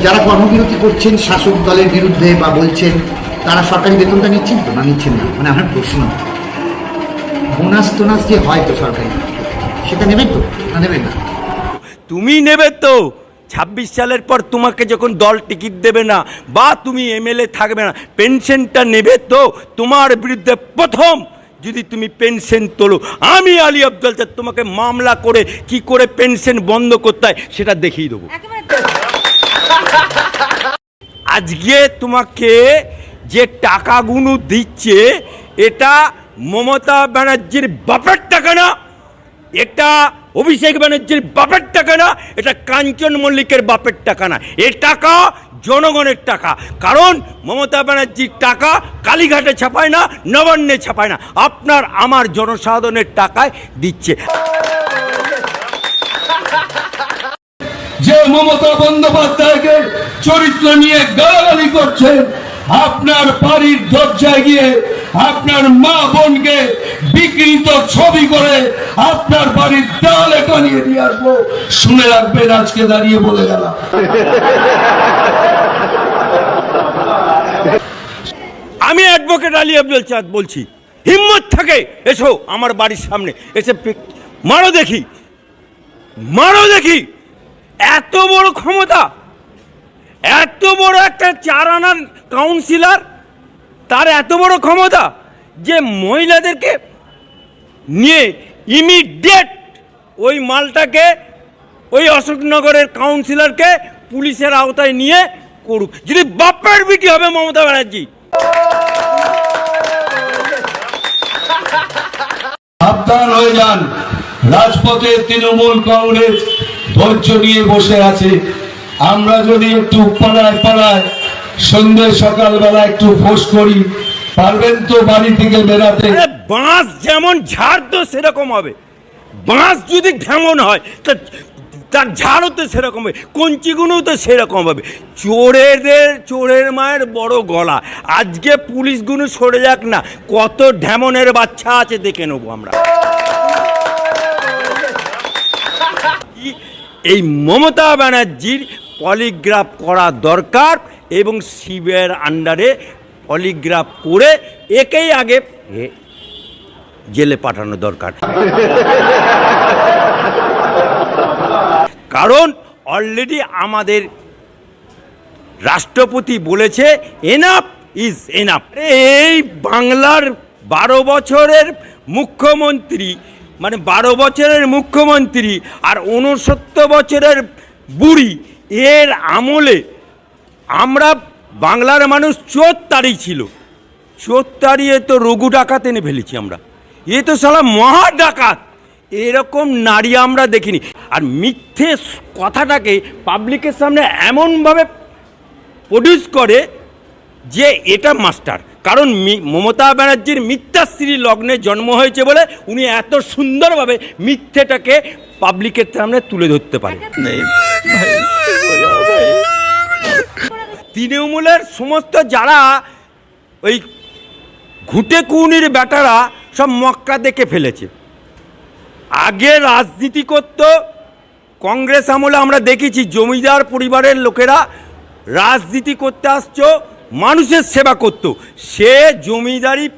যারা কর্মবিরতি করছেন শাসক দলের বিরুদ্ধে বা বলছেন তারা সরকারি বেতনটা নিচ্ছেন তো? না নিচ্ছেন না? মানে আমার প্রশ্ন। বোনাস টোনাস যে হয় তো সরকারি? সেটা নেবেন তো? না নেবেন না? তুমি নেবে তো। ছাব্বিশ সালের পর তোমাকে যখন দল টিকিট দেবে না বা তুমি এমএলএ থাকবে না পেনশনটা নেবে তো? তোমার বিরুদ্ধে প্রথম যদি তুমি পেনশন তোলো। আমি আলী আব্দুল তোমাকে মামলা করে কি করে পেনশন বন্ধ করতে হয় সেটা দেখিয়ে দেবো। আজকে তোমাকে যে টাকাগুলো দিচ্ছে, এটা মমতা ব্যানার্জির বাপের টাকা না, এটা অভিষেক ব্যানার্জির বাপের টাকা না, এটা কাঞ্চন মল্লিকের বাপের টাকা না। এ টাকা জনগণের টাকা, কারণ মমতা ব্যানার্জির টাকা কালীঘাটে ছাপায় না, নবান্নে ছাপায় না, আপনার আমার জনসাধারণের টাকায় দিচ্ছে। যে মমতা বন্দ্যোপাধ্যায়কে চরিত্র নিয়ে গালাগালি করছে, আপনার বাড়ির দরজায় গিয়ে আপনার মা বোনকে বিকৃত ছবি করে আপনার বাড়ির দেওয়ালে টানিয়ে দিয়ে আসব। শুনে রাখবেন, আজকে দাঁড়িয়ে বলে গেলাম। আমি অ্যাডভোকেট আলী আব্দুল চাঁদ বলছি। হিম্মত থাকে এসো আমার বাড়ির সামনে। এসে মারো দেখি। মারো দেখি। এত বড় ক্ষমতা, এত বড় একটা চার আনার কাউন্সিলর তার এত বড় ক্ষমতা যে মহিলাদেরকে নিয়ে ইমিডিয়েট ওই মালটাকে, ওই অশোকনগরের কাউন্সিলরকে পুলিশের আওতায় নিয়ে করুক। যদি বাপের বিটি হবে মমতা ব্যানার্জি। সাবধান হয়ে যান। রাজপথে তৃণমূল কংগ্রেস ধৈর্য নিয়ে বসে আছে। আমরা যদি একটু পাড়ায় পাড়ায় সন্ধ্যে সকালবেলা একটু ফোঁস করি পারবেন তো বাড়ি থেকে বেরাতে আরে বাঁশ যেমন ঝাড় তো সেরকম হবে। বাঁশ যদি ঢেমন হয় তা তার ঝাড়ও তো সেরকম হবে। কঞ্চিগুলোও তো সেরকম হবে। চোরেদের চোরের মায়ের বড় গলা। আজকে পুলিশগুলো সরে যাক না কত ঢেমনের বাচ্চা আছে দেখে নেব আমরা। এই মমতা ব্যানার্জির পলিগ্রাফ করা দরকার এবং শিবের আন্ডারে পলিগ্রাফ করে একেই আগে জেলে পাঠানো দরকার। কারণ অলরেডি আমাদের রাষ্ট্রপতি বলেছে এনাফ ইজ এনাফ এই বাংলার বারো বছরের মুখ্যমন্ত্রী মানে বারো বছরের মুখ্যমন্ত্রী আর ঊনসত্তর বছরের বুড়ি, এর আমলে আমরা বাংলার মানুষ চোর তাড়ি ছিল। চোর তাড়িয়ে তো রঘু ডাকাত এনে ফেলেছি আমরা। এ তো সালা মহা ডাকাত। এরকম নারী আমরা দেখিনি। আর মিথ্যে কথাটাকে পাবলিকের সামনে এমনভাবে প্রডিউস করে যে এটা মাস্টার। কারণ মমতা ব্যানার্জির মিথ্যাশ্রী লগ্নে জন্ম হয়েছে বলে উনি এত সুন্দরভাবে মিথ্যেটাকে পাবলিকের সামনে তুলে ধরতে পারে। তৃণমূলের সমস্ত যারা ওই ঘুটে কুনির বেটারা সব মক্কা দেখে ফেলেছে। আগে রাজনীতি করত কংগ্রেস আমলে আমরা দেখেছি জমিদার পরিবারের লোকেরা রাজনীতি করতে আসছো মানুষের সেবা করত। সে জমিদারি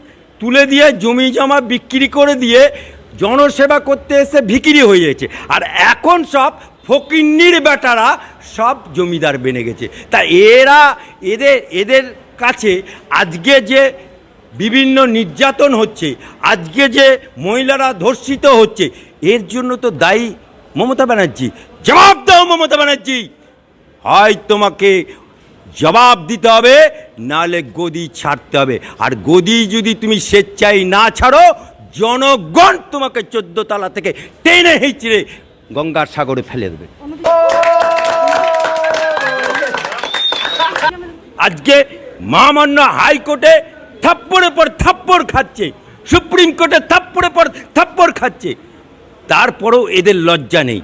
তুলে দিয়ে জমি জমা বিক্রি করে দিয়ে জনসেবা করতে এসে ভিকিরি হয়ে আর এখন সব ফকিন্নির বেটারা সব জমিদার বেনে গেছে। তা এরা, এদের এদের কাছে আজকে যে বিভিন্ন নির্যাতন হচ্ছে, আজকে যে মহিলারা ধর্ষিত হচ্ছে, এর জন্য তো দায়ী মমতা ব্যানার্জি। জবাব দাও মমতা ব্যানার্জি। হয় তোমাকে জবাব দিতে হবে, নালে গদি ছাড়তে হবে। আর গদি যদি তুমি স্বেচ্ছায় না ছাড়ো, জনগণ তোমাকে চোদ্দ তলা থেকে টেনে হিচড়ে গঙ্গার সাগরে ফেলে দেবে। আজকে মহামান্য হাইকোর্টে থাপ্পড়ের পর থাপ্পড় খাচ্ছে, সুপ্রিম কোর্টে থাপ্পড়ের পর থাপ্পড় খাচ্ছে। তারপরেও এদের লজ্জা নেই।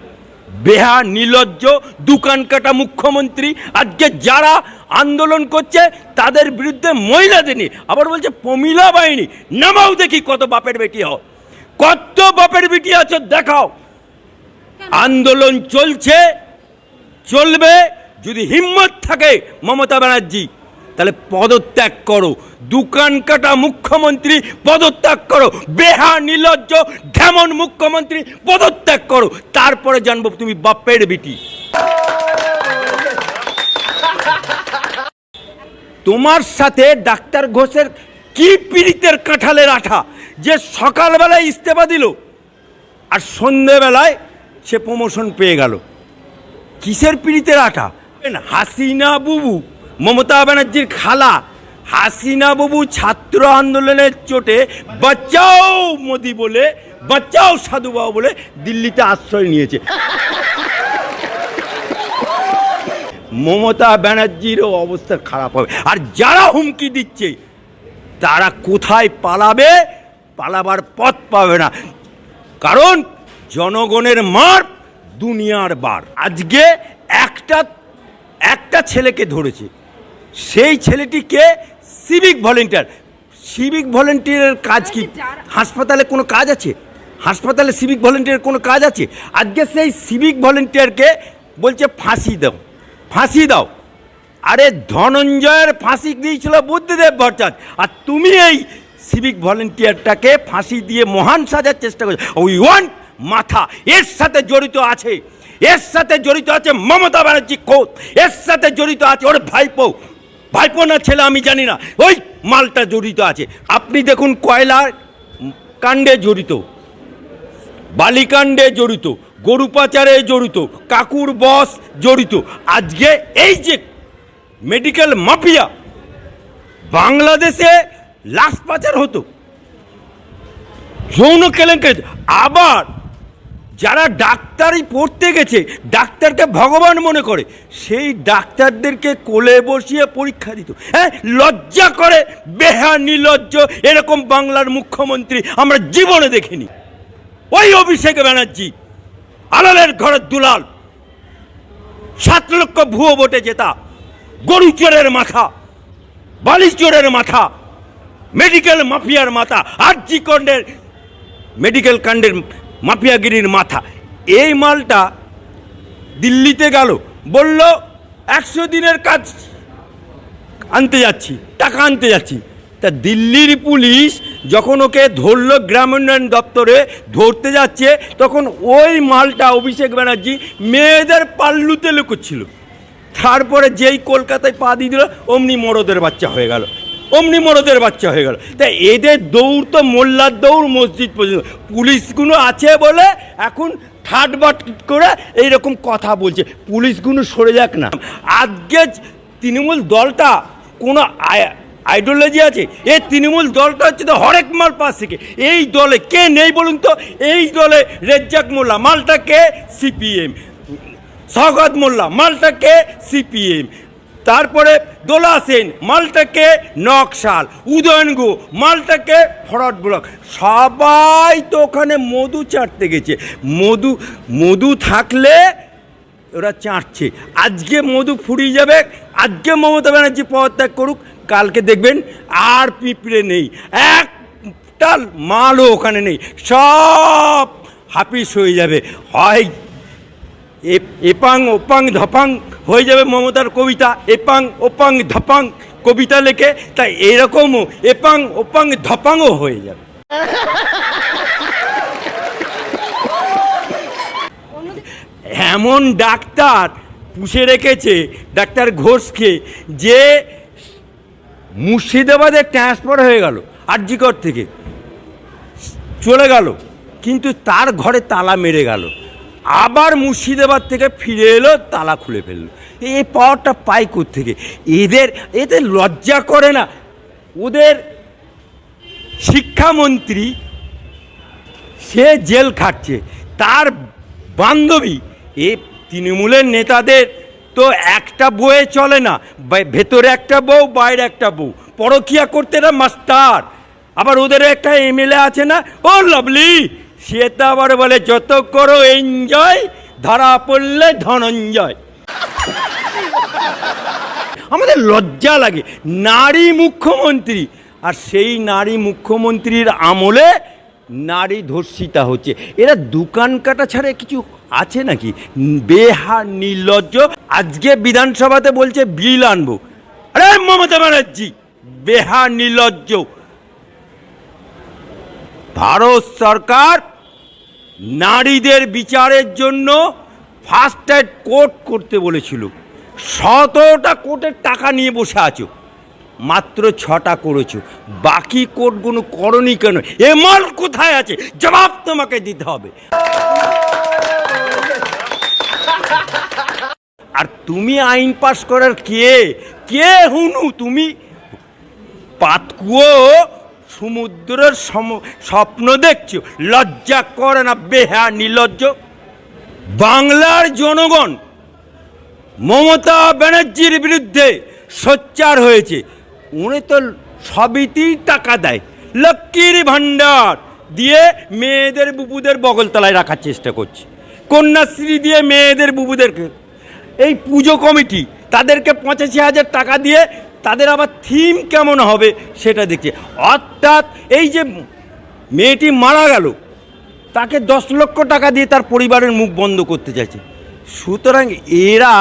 বেহা নির্লজ্জ দোকান কাটা মুখ্যমন্ত্রী। আজকে যারা আন্দোলন করছে তাদের বিরুদ্ধে মহিলাদের নিয়ে আবার বলছে পমিলা বাহিনী নামাও দেখি কত বাপের বেটি হও। কত বাপের বেটি আছো দেখাও। আন্দোলন চলছে চলবে যদি হিম্মত থাকে মমতা ব্যানার্জি তাহলে পদত্যাগ করো। দোকান কাটা মুখ্যমন্ত্রী পদত্যাগ করো। বেহা নির্লজ্জ ঢেমন মুখ্যমন্ত্রী পদত্যাগ করো। তারপরে জানব তুমি বাপের বিটি। তোমার সাথে ডাক্তার ঘোষের কি পীড়িতের কাঁঠালের আঠা? যে সকালবেলায় ইস্তেফা দিল আর সন্ধেবেলায় সে প্রমোশন পেয়ে গেল। কিসের পীড়িতের আঠা? হাসিনা বুবু, মমতা ব্যানার্জির খালা হাসিনা বাবু ছাত্র আন্দোলনের চোটে বাচ্চাও মোদি বলে, বাঁচাও সাধুবাবু বলে দিল্লিতে আশ্রয় নিয়েছে। মমতা ব্যানার্জিরও অবস্থা খারাপ হবে। আর যারা হুমকি দিচ্ছে, তারা কোথায় পালাবে, পালাবার পথ পাবে না। কারণ জনগণের মার দুনিয়ার বার। আজকে একটা একটা ছেলেকে ধরেছে। সেই ছেলেটিকে সিভিক ভলেন্টিয়ার সিভিক ভলেন্টিয়ারের কাজ কি? হাসপাতালে কোনো কাজ আছে? হাসপাতালে সিভিক ভলেন্টিয়ারের কোনো কাজ আছে? আজকে সেই সিভিক ভলেন্টিয়ারকে বলছে ফাঁসি দাও। ফাঁসি দাও। আরে ধনঞ্জয়ের ফাঁসি দিয়েছিল বুদ্ধদেব ভট্টাচার্য। আর তুমি এই সিভিক ভলেন্টিয়ারটাকে ফাঁসি দিয়ে মহান সাজার চেষ্টা করছ। উই ওয়ান্ট মাথা। এর সাথে জড়িত আছে। এর সাথে জড়িত আছে মমতা ব্যানার্জি খোদ। এর সাথে জড়িত আছে ওর ভাইপো। ভাইপো না ছেলে, আমি জানি না। ওই মালটা জড়িত আছে। আপনি দেখুন কয়লার কাণ্ডে জড়িত, বালিকাণ্ডে জড়িত, গরু পাচারে জড়িত, কাকুর বস জড়িত। আজকে এই যে মেডিকেল মাফিয়া বাংলাদেশে লাশ পাচার হতো, যৌন কেলেঙ্কারি, আবার যারা ডাক্তারই পড়তে গেছে, ডাক্তারকে ভগবান মনে করে, সেই ডাক্তারদেরকে কোলে বসিয়ে পরীক্ষা দিত। হ্যাঁ লজ্জা করে, বেহা নির্লজ্জ এরকম বাংলার মুখ্যমন্ত্রী আমরা জীবনে দেখিনি। ওই অভিষেক ব্যানার্জি, আলালের ঘরের দুলাল, সাত লক্ষ ভুয়ো ভোটে জেতা, গরু চোরের মাথা বালি চোরের মাথা মেডিকেল মাফিয়ার মাথা, আরজি কণ্ডের মেডিকেল কাণ্ডের মাফিয়াগিরির মাথা। এই মালটা দিল্লিতে গেল, বলল, একশো দিনের কাজ আনতে যাচ্ছি, টাকা আনতে যাচ্ছি। তা দিল্লির পুলিশ যখন ওকে ধরলো গ্রাম উন্নয়ন দপ্তরে ধরতে যাচ্ছে, তখন ওই মালটা অভিষেক ব্যানার্জি মেয়েদের পাল্লুতে লুকোচ্ছিল। তারপরে যেই কলকাতায় পা দিয়ে দিল, অমনি মরদের বাচ্চা হয়ে গেল। অমনি মরদের বাচ্চা হয়ে গেল। তাই এদের দৌড় তো মোল্লার দৌড় মসজিদ পর্যন্ত। পুলিশগুলো আছে বলে এখন ঠাট বাট করে এইরকম কথা বলছে। পুলিশগুলো সরে যাক না। আজকে তৃণমূল দলটা কোনো আইডিওলজি আছে? এই তৃণমূল দলটা হচ্ছে তো হরেক মাল পাশ থেকে। এই দলে কে নেই বলুন তো? এই দলে রেজ্জাক মোল্লা মালটাকে সিপিএম। স্বাগত মোল্লা মালটাকে সিপিএম। তারপরে দোলা সেন মালটাকে নকশাল উদয়ন গো মালটাকে ফরওয়ার্ড ব্লক। সবাই তো ওখানে মধু চাটতে গেছে। মধু মধু থাকলে ওরা চাটছে। আজকে মধু ফুরিয়ে যাবে। আজকে মমতা ব্যানার্জি পদত্যাগ করুক। কালকে দেখবেন আর পিঁপড়ে নেই। একটা মালও ওখানে নেই। সব হাপিস হয়ে যাবে। হয় এপাং ওপাং, ধপাং হয়ে যাবে মমতার কবিতা। এপাং, ওপাং, ধপাং কবিতা লেখে, তাই এরকমও এপাং, ওপাং, ধপাংও হয়ে যাবে। এমন ডাক্তার পুষে রেখেছে, ডাক্তার ঘোষকে, যে মুর্শিদাবাদে ট্রান্সফার হয়ে গেল, আরজিকর থেকে। চলে গেল, কিন্তু তার ঘরে তালা মেরে গেল। আবার মুর্শিদাবাদ থেকে ফিরে এলো, তালা খুলে ফেলল। এই পাওয়ারটা পাই থেকে এদের এদের লজ্জা করে না। ওদের শিক্ষামন্ত্রী, সে জেল খাটছে। তার বান্ধবী, এ তৃণমূলের নেতাদের তো একটা বউয়ে চলে না ভেতরে একটা বউ, বাইরে একটা বউ। পরকিয়া করতে না মাস্টার। আবার ওদের একটা এমএলএ আছে না? ও লাভলি! সে তো বলে, যত করো এনজয় ধরা পড়লে ধনঞ্জয়। আমাদের লজ্জা লাগে। নারী মুখ্যমন্ত্রী, আর সেই নারী মুখ্যমন্ত্রীর আমলে নারী ধর্ষিতা হচ্ছে। এরা দোকান কাটা ছাড়া কিছু আছে নাকি? বেহা নির্লজ্জ। আজকে বিধানসভাতে বলছে, বিল আনব। আরে মমতা ব্যানার্জি বেহা নির্লজ্জ। ভারত সরকার নারীদের বিচারের জন্য ফার্স্ট এড কোর্ট করতে বলেছিল। শতটা কোর্টের টাকা নিয়ে বসে আছো। মাত্র ছটা করেছ। বাকি কোর্টগুলো করনি কেন? এমন কোথায় আছে? জবাব তোমাকে দিতে হবে। আর তুমি আইন পাশ করার কে? কে হুনু? তুমি? পাতকুয়ো সমুদ্রের সম, স্বপ্ন দেখছ। লজ্জা করে না বেহা নির্লজ্জ। বাংলার জনগণ মমতা ব্যানার্জির বিরুদ্ধে সোচ্চার হয়েছে। উনি তো সবিতেই টাকা দেয়। লক্ষ্মীর ভাণ্ডার দিয়ে মেয়েদের বুবুদের বগলতলায় রাখার চেষ্টা করছে। কন্যাশ্রী দিয়ে মেয়েদের বুবুদেরকে। এই পুজো কমিটি তাদেরকে পঁচাশি হাজার টাকা দিয়ে তাদের আবার থিম কেমন হবে সেটা দেখছে। অর্থাৎ এই যে মেয়েটি মারা গেল, তাকে দশ লক্ষ টাকা দিয়ে তার পরিবারের মুখ বন্ধ করতে চাইছে। সুতরাং এরা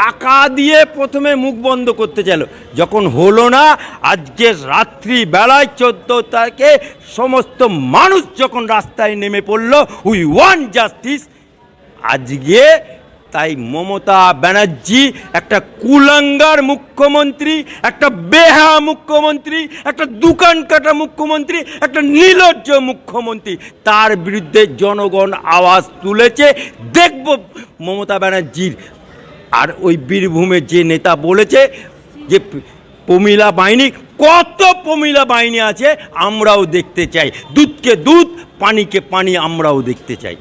টাকা দিয়ে প্রথমে মুখ বন্ধ করতে চাইল। যখন হলো না, আজকে রাত্রি বেলায় চোদ্দ তারিখে সমস্ত মানুষ যখন রাস্তায় নেমে পড়ল উই ওয়ান জাস্টিস আজকে তাই মমতা ব্যানার্জি, একটা কুলাঙ্গার মুখ্যমন্ত্রী, একটা বেহা মুখ্যমন্ত্রী, একটা দোকান কাটা মুখ্যমন্ত্রী, একটা নির্লজ্জ মুখ্যমন্ত্রী, তার বিরুদ্ধে জনগণ আওয়াজ তুলেছে। দেখব মমতা ব্যানার্জির। আর ওই বীরভূমে যে নেতা বলেছে যে প্রমিলা বাহিনী, কত প্রমিলা বাহিনী আছে আমরাও দেখতে চাই। দুধকে দুধ, পানিকে পানি আমরাও দেখতে চাই।